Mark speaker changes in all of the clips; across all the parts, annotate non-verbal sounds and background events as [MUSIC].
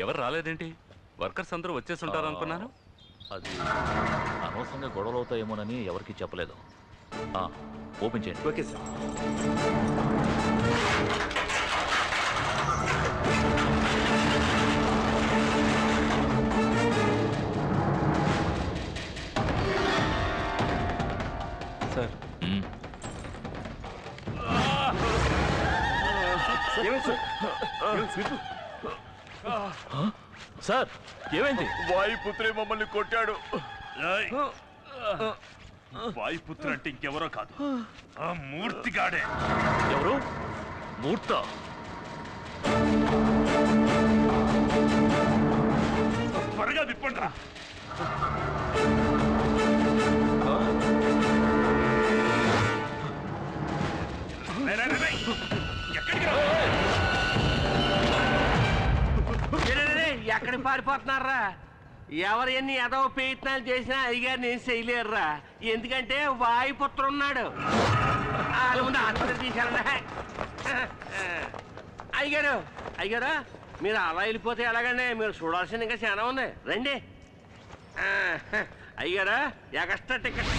Speaker 1: ఎవరు రాలేదేంటి? వర్కర్స్ అందరూ వచ్చేసి ఉంటారు అనుకున్నాను.
Speaker 2: అది అనవసరంగా గొడవలు అవుతాయేమోనని ఎవరికీ చెప్పలేదు. ఆ, ఓపెన్ చేయండి.
Speaker 3: Okay sir.
Speaker 1: సార్.
Speaker 2: మ్మ్.
Speaker 3: ఏమైంది సార్? ఏమైంది?
Speaker 2: సార్ ఏమైంది?
Speaker 4: వాయుపుత్రే మమ్మల్ని కొట్టాడు. వాయుపుత్ర అంటే ఇంకెవరో కాదు. ఆ మూర్తిగాడే.
Speaker 2: ఎవరు? మూర్త.
Speaker 4: త్వరగా విప్పండి
Speaker 5: పారిపోతున్నారా? ఎవరు ఎన్ని ఎదవ ప్రయత్నాలు చేసినా అయ్యగారు నేను చేయలేరురా. ఎందుకంటే వాయుపుత్ర ఉన్నాడు. ముందు తీశారండి అయ్యగారు అయ్యగారు మీరు అలా వెళ్ళిపోతే ఎలాగండి? మీరు చూడాల్సింది ఇంకా చాలా ఉంది. రండి. ఆ, అయ్యగారు ఎక్స్ట్రా టికెట్.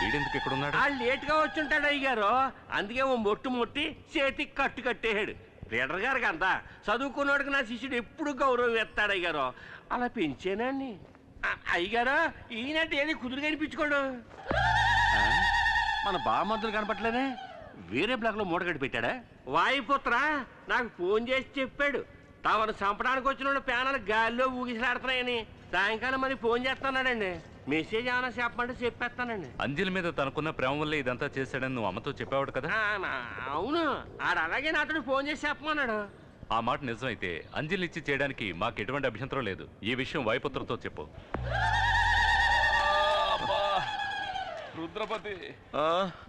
Speaker 1: వీడెందుకు ఇక్కడ ఉన్నాడు
Speaker 5: లేట్గా వచ్చుంటాడు అయ్యారు అందుకే ఓ మొట్టు మొట్టి చేతికి కట్టు కట్టేశాడు. లీడర్ గారికి అంతా చదువుకున్నోడికి నా శిష్యుడు ఎప్పుడు గౌరవం ఎత్తాడు అయ్యారు అలా పెంచానండి అయ్యగారు ఈయనంటే ఏది కుదురు కనిపించుకోడు. మన బామద్దులు కనపట్లేదే? వేరే బ్లాక్లో మూట కట్టి పెట్టాడా? వాయుపుత్ర నాకు ఫోన్ చేసి చెప్పాడు. తమను చంపడానికి వచ్చిన ప్యానల్ గాల్లో ఊగిసలాడుతున్నాయని. సాయంకాలం మరి ఫోన్ చేస్తున్నాడండి. మెసేజ్ ఏమైనా చెప్పమంటే చెప్పేస్తానండి.
Speaker 1: అంజలి మీద తనకున్న ప్రేమ వల్లే ఇదంతా చేశాడని నువ్వు అమ్మతో చెప్పావు కదా?
Speaker 5: ఆ, నా- అవును. ఆడ అలాగే నాతో ఫోన్ చేసి చెప్పమన్నాడు.
Speaker 1: ఆ మాట నిజమైతే అంజలి ఇచ్చి చేయడానికి మాకు ఎటువంటి అభ్యంతరం లేదు. ఈ విషయం వాయుపుత్రతో చెప్పు.
Speaker 4: అబ్బా, రుద్రపతి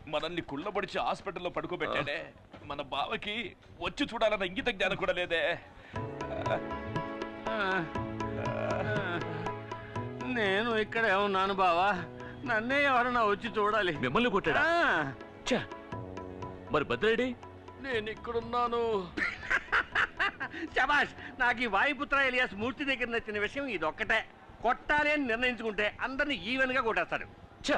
Speaker 4: మనల్ని కుళ్ళబడిచి హాస్పిటల్లో పడుకోబెట్టాడే. మన బావకి వచ్చి చూడాలన్న ఇంగిత జ్ఞానం కూడా లేదే.
Speaker 5: ఆ, నేను ఇక్కడే ఉన్నాను బావా. నన్నే ఎవరన్నా వచ్చి చూడాలి.
Speaker 2: మిమ్మల్ని కొట్టాడా? ఛా! మరి భద్రేడి
Speaker 5: నేను ఇక్కడున్నాను. [LAUGHS] శబాష్ నాకు ఈ వాయుపుత్ర ఎలియాస్ మూర్తి దగ్గర నచ్చిన విషయం ఇదొక్కటే. కొట్టాలి అని నిర్ణయించుకుంటే అందరిని ఈవెన్గా కొట్టేస్తాడు
Speaker 2: ఛా!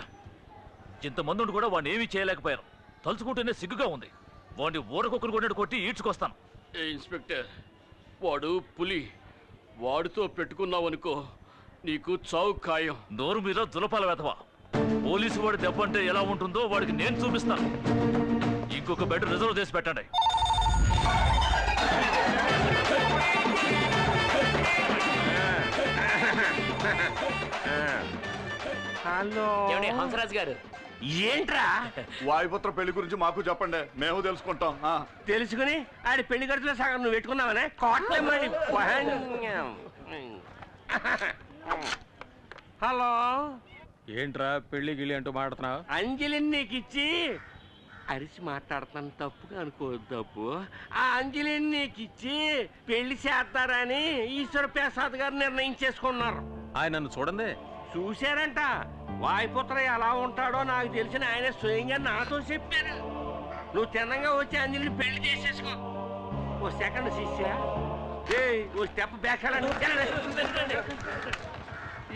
Speaker 2: ఇంతమంది ఉండి కూడా వాడిని ఏమీ చేయలేకపోయారు. తలుచుకుంటేనే సిగ్గుగా ఉంది. వాడిని ఊరకొక్కరు కొట్టినట్టు కొట్టి ఈడ్చుకొస్తాను.
Speaker 5: ఏ ఇన్స్పెక్టర్ వాడు పులి. వాడితో పెట్టుకున్నావనుకో నీకు చావు ఖాయం
Speaker 2: నోరు మీద దులపాల వెతవా పోలీసు వాడి దెబ్బ అంటే ఎలా ఉంటుందో వాడికి నేను చూపిస్తాను. ఇంకొక బెడ్ రిజర్వ్ చేసి పెట్టండి.
Speaker 5: హలో.
Speaker 6: హంసరాజ్ గారు?
Speaker 5: ఏంట్రా?
Speaker 7: వాయుపుత్ర పెళ్ళి గురించి మాకు చెప్పండి. మేము తెలుసుకుంటాం. ఆ.
Speaker 5: తెలుసుకుని ఆడి పెళ్ళి ఖర్చులో సగం నువ్వు పెట్టుకున్నావనే? హలో.
Speaker 8: ఏంట్రా పెళ్ళి గిళ్ళి అంటూ మాడుతున్నావు
Speaker 5: అంజలిని నీకు ఇచ్చి అరిచి మాట్లాడుతాను తప్పుగా అనుకోవద్దు తప్పు. ఆ అంజలిని నీకు ఇచ్చి పెళ్ళి చేస్తారని ఈశ్వర ప్రసాద్ గారు నిర్ణయించేసుకున్నారు
Speaker 8: ఆయన నన్ను చూడండి.
Speaker 5: చూశారంట. వాయుపుత్ర ఎలా ఉంటాడో నాకు తెలిసిన ఆయన స్వయంగా నాతో చెప్పారు. నువ్వు తిన్నంగా వచ్చి అంజలిని పెళ్ళి చేసేసుకో. ఓ సెకండ్ శిష్య. ఓ స్టెప్ బ్యాక్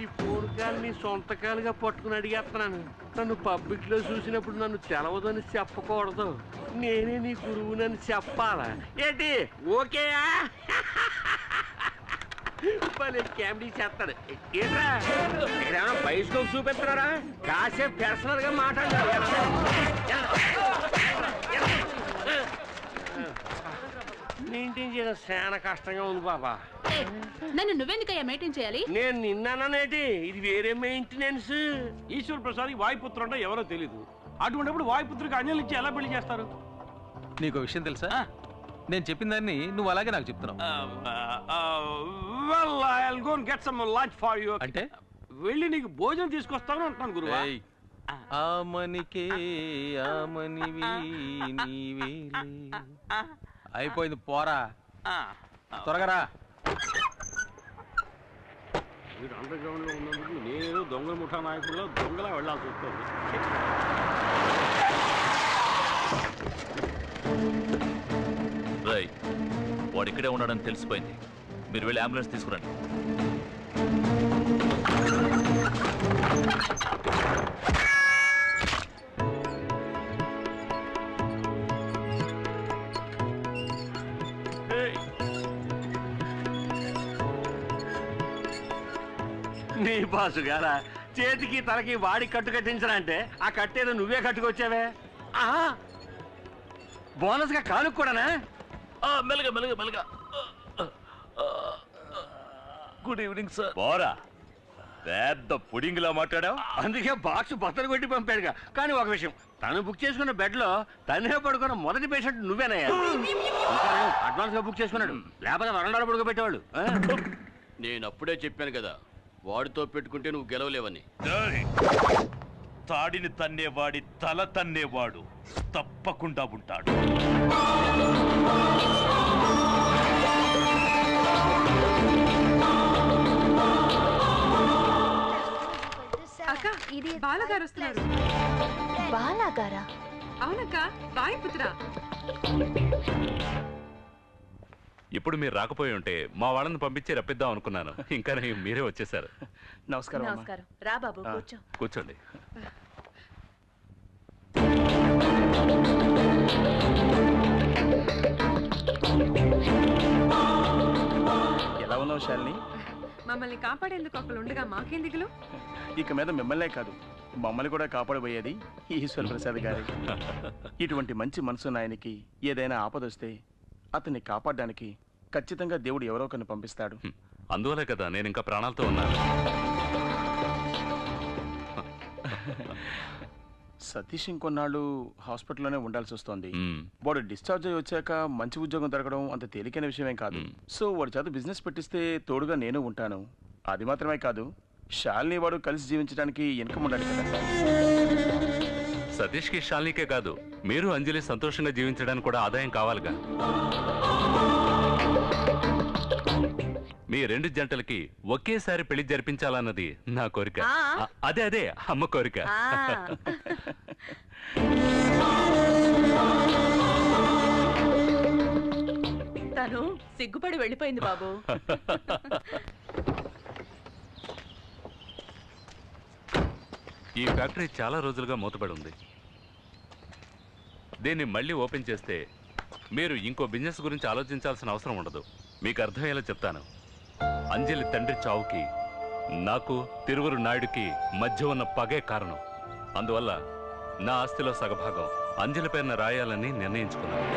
Speaker 5: ఈ పూర్గాల్ని సొంతకాలుగా పట్టుకుని అడిగేస్తున్నాను. నన్ను పబ్లిక్లో చూసినప్పుడు నన్ను తెలవదని చెప్పకూడదు. నేనే నీ గురువునని చెప్పాలా? ఏంటి? ఓకేయా? భలే చేస్తాడు. ఏంట్రా? ఇక్కడ ఏమైనా చూపిస్తున్నారా కాసేపు పర్సనల్గా మాట్లాడారు మెయింటైన్ చేయడం చాలా కష్టంగా ఉంది బాబా.
Speaker 9: నన్ను నువ్వెందుకయ్యా మెయింటైన్ చేయాలి?
Speaker 5: నేను నిన్నానేటి ఇది వేరే మెయింటెనెన్స్.
Speaker 8: ఈశ్వర్ ప్రసాద్ వాయుపుత్రుడు అంటే ఎవరో తెలీదు. అటువంటిప్పుడు వాయుపుత్రుడికి అంజలి ఇచ్చి ఎలా పెళ్ళి చేస్తారు? నీకు విషయం తెలుసా? నేను చెప్పిన దాన్ని నువ్వు అలాగే నాకు చెప్తున్నావు.
Speaker 10: Well I go get some lunch for you
Speaker 8: అంటే?
Speaker 10: వెళ్ళి నీకు భోజనం తీసుకొస్తాను అంటున్నాను గురువా.
Speaker 8: ఆమనికే ఆమనివి నీవేలే. అయిపోయింది పోరా. త్వరగా రా.
Speaker 10: మీరు అండర్ గ్రౌండ్లో ఉన్నందుకు నేను దొంగల ముఠా నాయకుల్లో దొంగలా వెళ్ళాల్సి వస్తుంది.
Speaker 2: రై వాడు ఇక్కడే ఉన్నాడని తెలిసిపోయింది. మీరు వెళ్ళి అంబులెన్స్ తీసుకురండి.
Speaker 5: బాసు గారా చేతికి తలకి వాడి కట్టు కట్టించరంటే ఆ కట్టేదో నువ్వే కట్టుకొచ్చావే? బోనస్గా కాలు కూడానా?
Speaker 2: ఆ, మెల్లగా మెల్లగా మెల్లగా గుడ్ ఈవినింగ్ సార్.
Speaker 1: పోరా పెద్ద పుడింగిలా మాట్లాడావు?
Speaker 5: అందుకే బాక్స్ బత్తలు కొట్టి పంపాడుగా. కానీ ఒక విషయం తను బుక్ చేసుకున్న బెడ్లో తనే పడుకున్న మొదటి పేషెంట్ నువ్వేనయ్యా. అడ్వాన్స్గా బుక్ చేసుకున్నాడు. లేకపోతే వరండాలో పడుకోబెట్టేవాళ్ళు?
Speaker 10: నేను అప్పుడే చెప్పాను కదా వాడితో పెట్టుకుంటే నువ్వు గెలవలేవని!
Speaker 4: తాడిని తన్నేవాడి తల తన్నేవాడు తప్పకుండా ఉంటాడు.
Speaker 9: అక్క బాలగారు వస్తున్నారు
Speaker 6: బాలాగారా?
Speaker 9: అవునక్క వాయుపుత్ర
Speaker 1: ఇప్పుడు మీరు రాకపోయి ఉంటే మా వాళ్ళని పంపించి రప్పిద్దాం అనుకున్నాను. ఇంకా మీరే వచ్చేసారు.
Speaker 3: నమస్కారం.
Speaker 6: నమస్కారం. రా బాబు కూర్చో.
Speaker 1: కూర్చోండి.
Speaker 3: ఎలా ఉన్నావు శాలిని?
Speaker 9: మమ్మల్ని కాపాడేందుకు ఒకళ్ళు ఉండగా మాకేం దిగులు?
Speaker 3: ఇక మీద మిమ్మల్నే కాదు మమ్మల్ని కూడా కాపాడబోయేది ఈశ్వర ప్రసాద్ గారి. [LAUGHS] ఇటువంటి మంచి మనసున్న ఆయనకి ఏదైనా ఆపదొస్తే అతన్ని కాపాడడానికి ఖచ్చితంగా దేవుడు ఎవరో ఒకరిని పంపిస్తాడు
Speaker 1: హ్మ్. అందువల్లే కదా నేను ఇంకా ప్రాణాలతో ఉన్నాను
Speaker 3: సతీష్ ఇంకొన్నాళ్ళు హాస్పిటల్లోనే ఉండాల్సి వస్తోంది
Speaker 1: మ్మ్.
Speaker 3: వాడు డిశ్చార్జ్ అయ్యి వచ్చాక మంచి ఉద్యోగం దొరకడం అంత తేలికైన విషయమేం కాదు. సో వాడి చేత బిజినెస్ పెట్టిస్తే తోడుగా నేను ఉంటాను అది మాత్రమే కాదు శాలిని వాడు కలిసి జీవించడానికి ఇన్కమ్ ఉండాలి కదా
Speaker 1: సతీష్కి షాల్నీకే కాదు మీరు అంజలి సంతోషంగా జీవించడానికి కూడా ఆదాయం కావాలిగా. మీ రెండు జంటలకి ఒకేసారి పెళ్ళి జరిపించాలన్నది నా కోరిక. అదే అదే అమ్మ కోరిక.
Speaker 6: తను సిగ్గుపడి వెళ్ళిపోయింది బాబు. [LAUGHS]
Speaker 1: ఈ ఫ్యాక్టరీ చాలా రోజులుగా మూతపడి ఉంది. దీన్ని మళ్ళీ ఓపెన్ చేస్తే మీరు ఇంకో బిజినెస్ గురించి ఆలోచించాల్సిన అవసరం ఉండదు. మీకు అర్థమయ్యేలా చెప్తాను. అంజలి తండ్రి చావుకి నాకు తిరువురు నాయుడుకి మధ్య ఉన్న పగే కారణం. అందువల్ల నా ఆస్తిలో సగభాగం అంజలి పేరున రాయాలని నిర్ణయించుకున్నాను.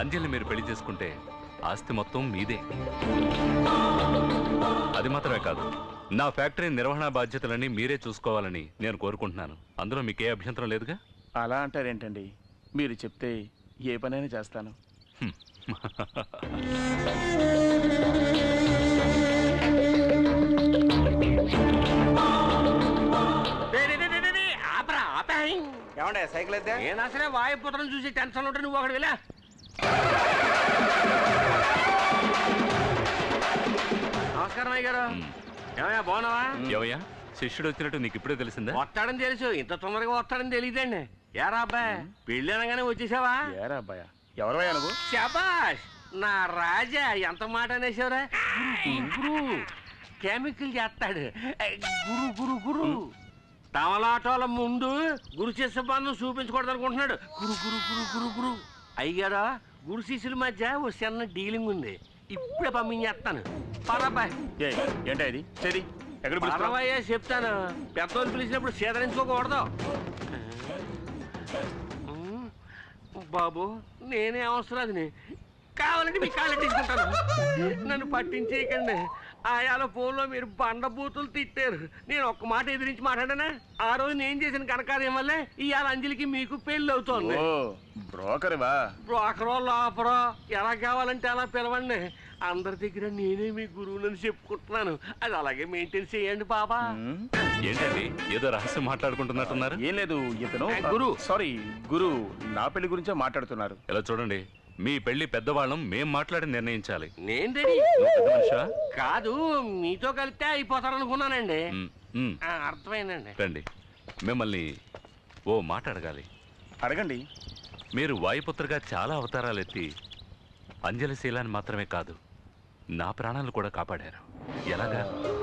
Speaker 1: అంజలి మీరు పెళ్ళి చేసుకుంటే ఆస్తి మొత్తం మీదే. అది మాత్రమే కాదు నా ఫ్యాక్టరీ నిర్వహణ బాధ్యతలన్నీ మీరే చూసుకోవాలని నేను కోరుకుంటున్నాను. అందులో మీకే అభ్యంతరం లేదుగా?
Speaker 3: అలా అంటారేంటండి? మీరు చెప్తే ఏ పనైనా చేస్తాను.
Speaker 10: ఏమండే సైకిల్ అయితే
Speaker 5: నేను అసలే వాయుపుత్రం చూసి టెన్షన్ ఉంటే నువ్వు ఒకటి వెళ్ళా. నమస్కారం అయ్య గారు. ఏమయ్యా బాగున్నావా?
Speaker 1: ఏవయ్యా శిష్యుడు వచ్చినట్టు నీకు ఇప్పుడే తెలిసిందా?
Speaker 5: వస్తాడని తెలుసు ఇంత తొందరగా వస్తాడని తెలియదండి. యారా అబ్బాయి పెళ్ళి అనగానే వచ్చేసావా?
Speaker 3: ఏరా అబ్బాయ నువ్వు?
Speaker 5: శబాష్ నా రాజా ఎంత మాట అనేసావురా? గురు కెమికల్ చేస్తాడు. ఏ, గురు గురు గురు. తమలాటోల ముందు గురు శిష్య బంధం చూపించకూడదు అనుకుంటున్నాడు. గురు గురు గురు గురు గురు. అయ్యారా గురు శిష్యుల మధ్య ఓ చిన్న డీలింగ్ ఉంది. ఇప్పుడే పంపించేస్తాను. పరబాయ్
Speaker 3: ఏంటా ఇది? చెది ఎక్కడ?
Speaker 5: పరవయ్యా చెప్తాను. పెద్దోళ్ళు పిలిచినప్పుడు సేదరించుకోకూడదు బాబు నేనే అవసరాదిని కావాలంటే మీ కాళ్ళు తీసుకుంటాను నన్ను పట్టించేయకండి. ఆయాల ఫోన్లో మీరు బండ బూతులు తిట్టారు. నేను ఒక్క మాట ఎదిరించి మాట్లాడానా? ఆ రోజు నేను చేసిన కనకార్యం వల్లే ఇవాళ అంజలికి మీకు పెళ్ళి అవుతోంది.
Speaker 3: ఓ బ్రోకర్వా
Speaker 5: బ్రోకరో లోపరో ఎలా కావాలంటే అలా పిలవండి. అందరి దగ్గర నేనే మీ గురువునని చెప్పుకుంటున్నాను. అది అలాగే మెయింటైన్ చేయండి బాబా.
Speaker 1: ఏంటండి? ఏదో రహస్యం మాట్లాడుకుంటున్నట్టున్నారు?
Speaker 3: ఏం లేదు ఇతను
Speaker 5: గురు.
Speaker 3: సారీ గురు నా పెళ్ళి గురించే మాట్లాడుతున్నారు.
Speaker 1: ఇలా చూడండి? మీ పెళ్ళి పెద్దవాళ్ళం మేం మాట్లాడి నిర్ణయించాలి.
Speaker 5: నేను రెడీ.
Speaker 1: నువ్వు పెద్ద మనిషివా?
Speaker 5: కాదు మీతో కలిస్తే అయిపోతారనుకున్నానండి. ఆ, అర్థమైందండి.
Speaker 1: రండి. మిమ్మల్ని ఓ మాట అడగాలి.
Speaker 3: అడగండి.
Speaker 1: మీరు వాయుపుత్రగా చాలా అవతారాలు ఎత్తి అంజలి శీలాన్ని మాత్రమే కాదు నా ప్రాణాలు కూడా కాపాడారు. ఎలాగా?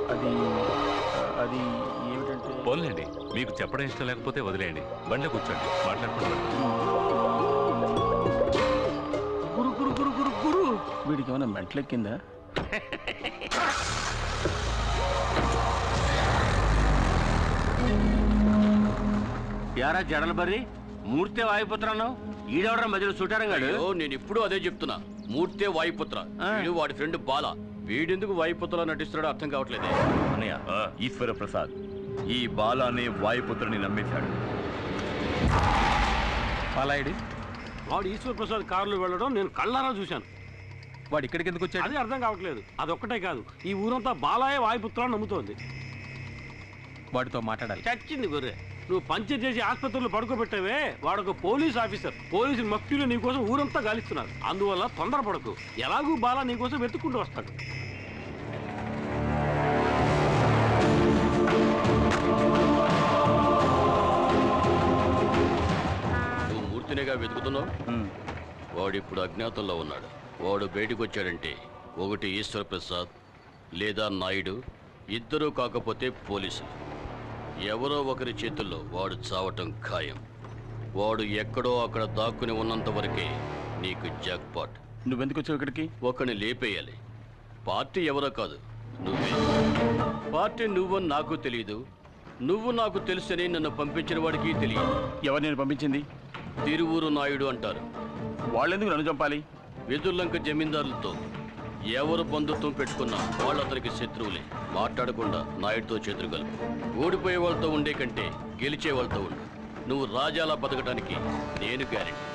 Speaker 3: అది అది ఏమిటంటే
Speaker 1: పోన్లేండి. మీకు చెప్పడం ఇష్టం లేకపోతే వదిలేయండి. బండిలో కూర్చోండి. మాట్లాడుకుంటూ
Speaker 3: వీడికి ఏమైనా మెంటలెక్కిందా?
Speaker 5: యారా జడల బర్రి మూర్తే వాయుపుత్రాను? ఈడవడం మధ్యలో సుటారంగాడు
Speaker 10: అయ్యో నేను ఇప్పుడు అదే చెప్తున్నా. మూర్తే వాయుపుత్ర. వీడు వాడి ఫ్రెండ్ బాల. వీడెందుకు వాయుపుత్రలో నటిస్తున్నాడో అర్థం కావట్లేదే.
Speaker 7: అన్నయ్య ఈశ్వర ప్రసాద్ ఈ బాల అనే వాయుపుత్రుని నమ్మేశాడు.
Speaker 8: పాలాయుడి
Speaker 10: వాడు ఈశ్వర్ ప్రసాద్ కారులో వెళ్ళడం నేను కళ్ళారా చూశాను.
Speaker 8: వాడు ఇక్కడికి ఎందుకు వచ్చాడు?
Speaker 10: అదే అర్థం కావట్లేదు. అదొక్కటే కాదు. ఈ ఊరంతా బాలాయే వాయుపుత్ర అని నమ్ముతోంది.
Speaker 8: వాడితో మాట్లాడాలి.
Speaker 10: చచ్చింది గొర్రె. నువ్వు పంచర్ చేసి ఆసుపత్రిలో పడుకోబెట్టావే వాడొక పోలీస్ ఆఫీసర్. పోలీసు మక్తులు నీకోసం ఊరంతా గాలిస్తున్నారు. అందువల్ల తొందరపడకు. ఎలాగూ బాలా నీకోసం వెతుక్కుంటూ వస్తాడు. నువ్వు మూర్తినిగా వెతుకుతున్నావు? వాడు ఇప్పుడు అజ్ఞాతంలో ఉన్నాడు. వాడు బయటకు వచ్చాడంటే ఒకటి ఈశ్వర ప్రసాద్ లేదా నాయుడు ఇద్దరూ కాకపోతే పోలీసులు. ఎవరో ఒకరి చేతుల్లో వాడు చావటం ఖాయం. వాడు ఎక్కడో అక్కడ దాక్కుని ఉన్నంత వరకే నీకు జాక్పాట్.
Speaker 3: నువ్వెందుకు వచ్చావు ఇక్కడికి?
Speaker 10: ఒకని లేపేయాలి. పార్టీ ఎవరో కాదు నువ్వే. పార్టీ నువ్వని నాకు తెలియదు నువ్వు నాకు తెలుసని నన్ను పంపించిన వాడికి తెలియదు.
Speaker 3: ఎవరు నేను పంపించింది?
Speaker 10: తిరువూరు నాయుడు అంటారు.
Speaker 3: వాళ్ళెందుకు నన్ను చంపాలి?
Speaker 10: వెదుర్లంక జమీందారులతో ఎవరు బంధుత్వం పెట్టుకున్నా వాళ్ళు అతనికి శత్రువులే. మాట్లాడకుండా నాయుడితో చేతులు కలుపు. ఓడిపోయే వాళ్ళతో ఉండే కంటే గెలిచే వాళ్ళతో ఉండు. నువ్వు రాజాలా బతకడానికి నేను గ్యారెంటీ.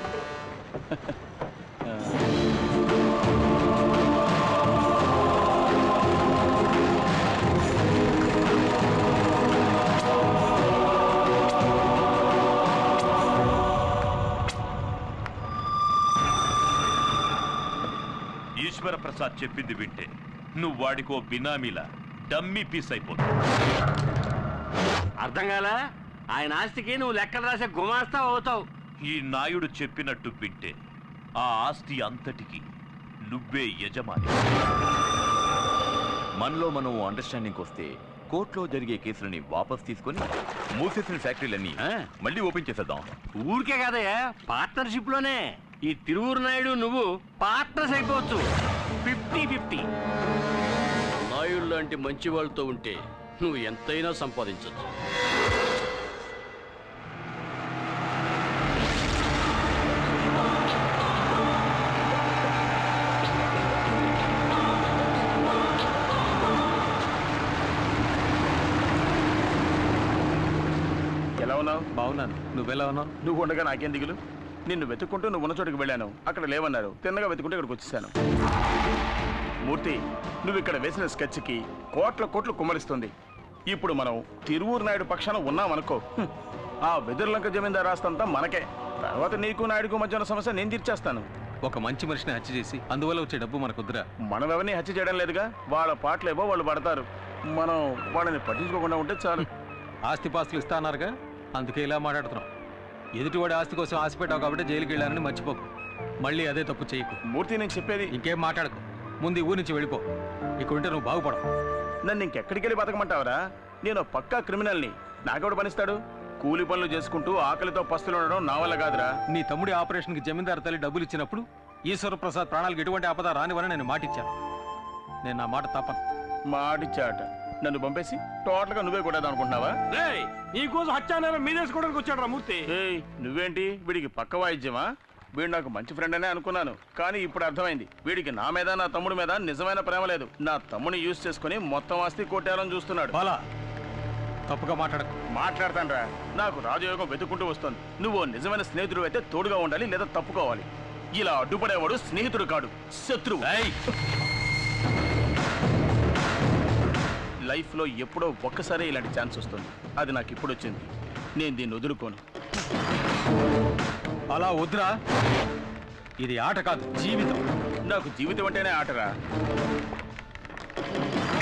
Speaker 4: చెప్పింది వింటే నువ్వు వాడికో బినామీలా డమ్మీ పీస్ అయిపోతావు.
Speaker 5: అర్థం కాలా? ఆయన ఆస్తికి నువ్వు లెక్కలు రాసే గుమాస్తా అవుతావు.
Speaker 4: ఈ నాయుడు చెప్పినట్టు వింటే ఆ ఆస్తి అంతటికి నువ్వే యజమాని.
Speaker 7: మనలో మనం అండర్స్టాండింగ్ వస్తే కోర్టులో జరిగే కేసులని వాపస్ తీసుకొని మూసేసిన ఫ్యాక్టరీలన్నీ మళ్ళీ ఓపెన్ చేసేద్దాం.
Speaker 5: ఊరికే కదయ్యా పార్ట్నర్షిప్లోనే. ఈ తిరువురు నాయుడు నువ్వు పార్ట్నర్స్ అయిపోవచ్చు. Fifty fifty.
Speaker 10: నాయుడు లాంటి మంచి వాళ్ళతో ఉంటే నువ్వు ఎంతైనా సంపాదించవచ్చు
Speaker 3: ఎలా ఉన్నావు?
Speaker 8: బాగున్నాను. నువ్వెలా ఉన్నావు?
Speaker 3: నువ్వు ఉండగా నాకేం దిగులు? నిన్ను వెతుక్కుంటూ నువ్వు ఉన్న చోటుకి వెళ్ళాను. అక్కడ లేవన్నారు. తిన్నగా వెతుకుంటూ ఇక్కడికి వచ్చేసాను. మూర్తి నువ్వు ఇక్కడ వేసిన స్కెచ్కి కోట్ల కోట్లు కుమ్మరిస్తుంది. ఇప్పుడు మనం తిరువూరు నాయుడు పక్షాన ఉన్నామనుకో. హ్మ్. ఆ బెదిర్లంక జమీందార్ రాస్తంతా మనకే. తర్వాత నీకు నాయుడుకు మధ్య ఉన్న సమస్య నేను తీర్చేస్తాను.
Speaker 8: ఒక మంచి మనిషిని హత్య చేసి అందువల్ల వచ్చే డబ్బు మనకుద్దురా.
Speaker 3: మనం ఎవరిని హత్య చేయడం లేదుగా. వాళ్ళ పాటలేవో వాళ్ళు పడతారు. మనం వాళ్ళని పట్టించుకోకుండా ఉంటే చాలు.
Speaker 8: ఆస్తి పాస్తులు ఇస్తా అన్నారుగా. అందుకే ఇలా మాట్లాడుతున్నాం. ఎదుటివాడి ఆస్తి కోసం ఆశ పెట్టావు కాబట్టి జైలుకి వెళ్ళానని మర్చిపోకు. మళ్ళీ అదే తప్పు చేయకు.
Speaker 3: మూర్తి నేను చెప్పేది
Speaker 8: ఇంకేం మాట్లాడకు. ముందు ఈ ఊరి నుంచి వెళ్ళిపో. ఇక్కడ ఉంటే నువ్వు బాగుపడవు.
Speaker 3: నన్ను ఇంకెక్కడికి వెళ్ళి బతకమంటావరా? నేను పక్కా క్రిమినల్ని. నాకెవడు పనిస్తాడు? కూలి పనులు చేసుకుంటూ ఆకలితో పస్తులు ఉండడం నా వల్ల కాదురా.
Speaker 8: నీ తమ్ముడి ఆపరేషన్కి జమీందారు తల్లి డబ్బులు ఇచ్చినప్పుడు ఈశ్వర ప్రసాద్ ప్రాణాలకు ఎటువంటి ఆపద రానివని నేను మాటిచ్చాను. నేను నా మాట తప్పను.
Speaker 3: మాటిచ్చాట. నన్ను పంపేసి టోటల్గా నువ్వే కొట్టేద్దాం అనుకుంటున్నావా
Speaker 10: నీకోసం హత్యానేరం మీదేసుకోవడానికి వచ్చాడు రా మూర్తి.
Speaker 3: ఏయ్ నువ్వేంటి? వీడికి పక్క వాయిద్యమా? వీడు నాకు మంచి ఫ్రెండ్ అనే అనుకున్నాను కానీ ఇప్పుడు అర్థమైంది. వీడికి నా మీద నా తమ్ముడి మీద నిజమైన ప్రేమ లేదు. నా తమ్ముని యూజ్ చేసుకుని మొత్తం ఆస్తి కొట్టేయాలని చూస్తున్నాడు.
Speaker 8: బాలా తప్పుగా మాట్లాడకు.
Speaker 3: మాట్లాడతానరా. నాకు రాజయోగం వెతుక్కుంటూ వస్తుంది. నువ్వు నిజమైన స్నేహితుడు అయితే తోడుగా ఉండాలి లేదా తప్పుకోవాలి. ఇలా అడ్డుపడేవాడు స్నేహితుడు కాడు శత్రువు. లైఫ్లో ఎప్పుడో ఒక్కసారి ఇలాంటి ఛాన్స్ వస్తుంది. అది నాకు ఇప్పుడు వచ్చింది. నేను దీన్ని వదులుకోను.
Speaker 8: అలా వద్దురా. ఇది ఆట కాదు జీవితం.
Speaker 3: నాకు జీవితం అంటేనే ఆటరా?